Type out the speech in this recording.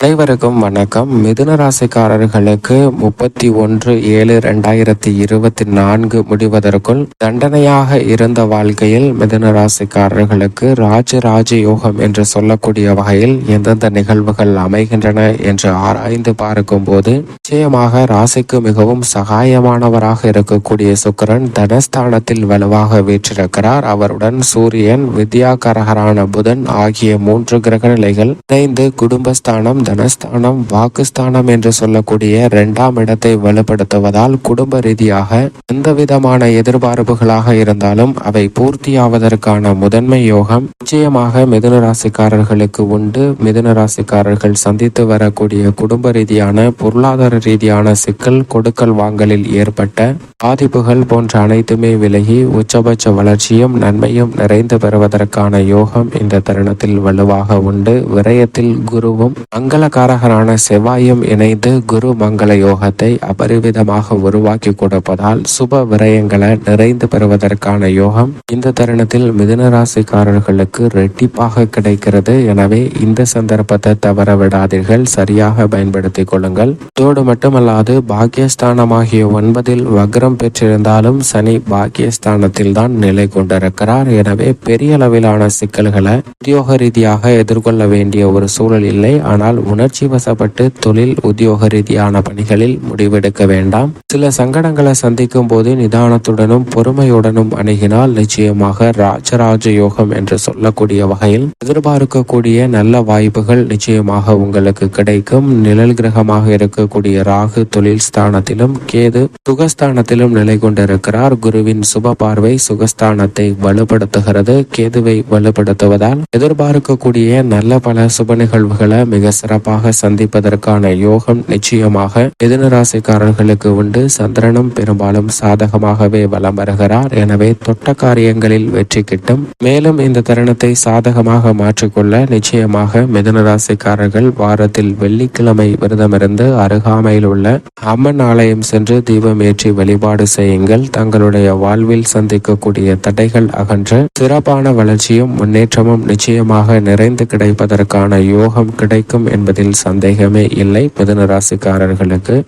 அனைவருக்கும் வணக்கம். மிதுன ராசிக்காரர்களுக்கு முப்பத்தி ஒன்று ஏழு ரெண்டாயிரத்தி இருபத்தி நான்கு முடிவதற்குள் தண்டனையாக இருந்த வாழ்க்கையில் மிதுன ராசிக்காரர்களுக்கு ராஜராஜ யோகம் என்று சொல்லக்கூடிய வகையில் எந்தெந்த நிகழ்வுகள் அமைகின்றன என்று ஆராய்ந்து பார்க்கும் போது நிச்சயமாக ராசிக்கு மிகவும் சகாயமானவராக இருக்கக்கூடிய சுக்கரன் தனஸ்தானத்தில் வலுவாக வீற்றிருக்கிறார். அவருடன் சூரியன் வித்யாகரகரான புதன் ஆகிய மூன்று கிரக நிலைகள் இணைந்து குடும்பஸ்தானம் தனஸ்தானம் வாக்குஸ்தானம் என்று சொல்லக்கூடிய இரண்டாம் இடத்தை வலுப்படுத்துவதால் குடும்ப ரீதியாக எந்த விதமான எதிர்பார்ப்புகளாக இருந்தாலும் அவை பூர்த்தியாவதற்கான முதன்மை யோகம். நிச்சயமாக மிதுன ராசிக்காரர்களுக்கு உண்டு. மிதுன ராசிக்காரர்கள் சந்தித்து வரக்கூடிய குடும்ப ரீதியான பொருளாதார ரீதியான சிக்கல் கொடுக்கல் வாங்கலில் ஏற்பட்ட பாதிப்புகள் போன்ற அனைத்துமே விலகி உச்சபட்ச வளர்ச்சியும் நன்மையும் நிறைந்து பெறுவதற்கான யோகம் இந்த தருணத்தில் வலுவாக உண்டு. விரயத்தில் குருவும் மங்களகாரகரான செவ்வாயும் இணைந்து குரு மங்கள யோகத்தை அபரிவிதமாக உருவாக்கி கொடுப்பதால் சுப விரயங்களை நிறைந்து பெறுவதற்கான யோகம் இந்த தருணத்தில் மிதுன ராசிக்காரர்களுக்கு ரெட்டிப்பாக கிடைக்கிறது. எனவே இந்த சந்தர்ப்பத்தை தவற விடாதீர்கள். சரியாக பயன்படுத்திக் கொள்ளுங்கள். தோடு மட்டுமல்லாது பாக்கியஸ்தானமாகிய ஒன்பதில் வக்ரம் பெற்றிருந்தாலும் சனி பாக்கியஸ்தானத்தில் தான் நிலை கொண்டிருக்கிறார். எனவே பெரிய அளவிலான சிக்கல்களை உத்தியோக ரீதியாக எதிர்கொள்ள வேண்டிய ஒரு சூழல் இல்லை. ஆனால் உணர்ச்சி வசப்பட்டு தொழில் உத்தியோக ரீதியான பணிகளில் முடிவெடுக்க வேண்டாம். சில சங்கடங்களை சந்திக்கும் போது நிதானத்துடனும் பொறுமையுடனும் அணுகினால் நிச்சயமாக ராஜராஜ யோகம் என்று சொல்லக்கூடிய வகையில் எதிர்பார்க்கக்கூடிய நல்ல வாய்ப்புகள் நிச்சயமாக உங்களுக்கு கிடைக்கும். நிழல் கிரகமாக இருக்கக்கூடிய ராகு தொழில் ஸ்தானத்திலும் கேது சுகஸ்தானத்திலும் நிலை கொண்டிருக்கிறார். குருவின் சுப பார்வை சுகஸ்தானத்தை வலுப்படுத்துகிறது. கேதுவை வலுப்படுத்துவதால் எதிர்பார்க்கக்கூடிய நல்ல பல சுப நிகழ்வுகளை மிக சிறப்பு சிறப்பாக சந்திப்பதற்கான யோகம் நிச்சயமாக மிதுனராசிக்காரர்களுக்கு உண்டு. சந்திரனும் பெரும்பாலும் சாதகமாகவே வலம் வருகிறார். எனவே தொட்ட காரியங்களில் வெற்றி கிட்டும். மேலும் இந்த தருணத்தை சாதகமாக மாற்றிக்கொள்ள நிச்சயமாக மிதுனராசிக்காரர்கள் வாரத்தில் வெள்ளிக்கிழமை விரதமிருந்து அருகாமையில் உள்ள அம்மன் ஆலயம் சென்று தீபம் ஏற்றி வழிபாடு செய்யுங்கள். தங்களுடைய வாழ்வில் சந்திக்கக்கூடிய தடைகள் அகன்று சிறப்பான வளர்ச்சியும் முன்னேற்றமும் நிச்சயமாக நிறைந்து கிடைப்பதற்கான யோகம் கிடைக்கும் என்பதில் சந்தேகமே இல்லை. மிதுன ராசிக்காரர்களுக்கு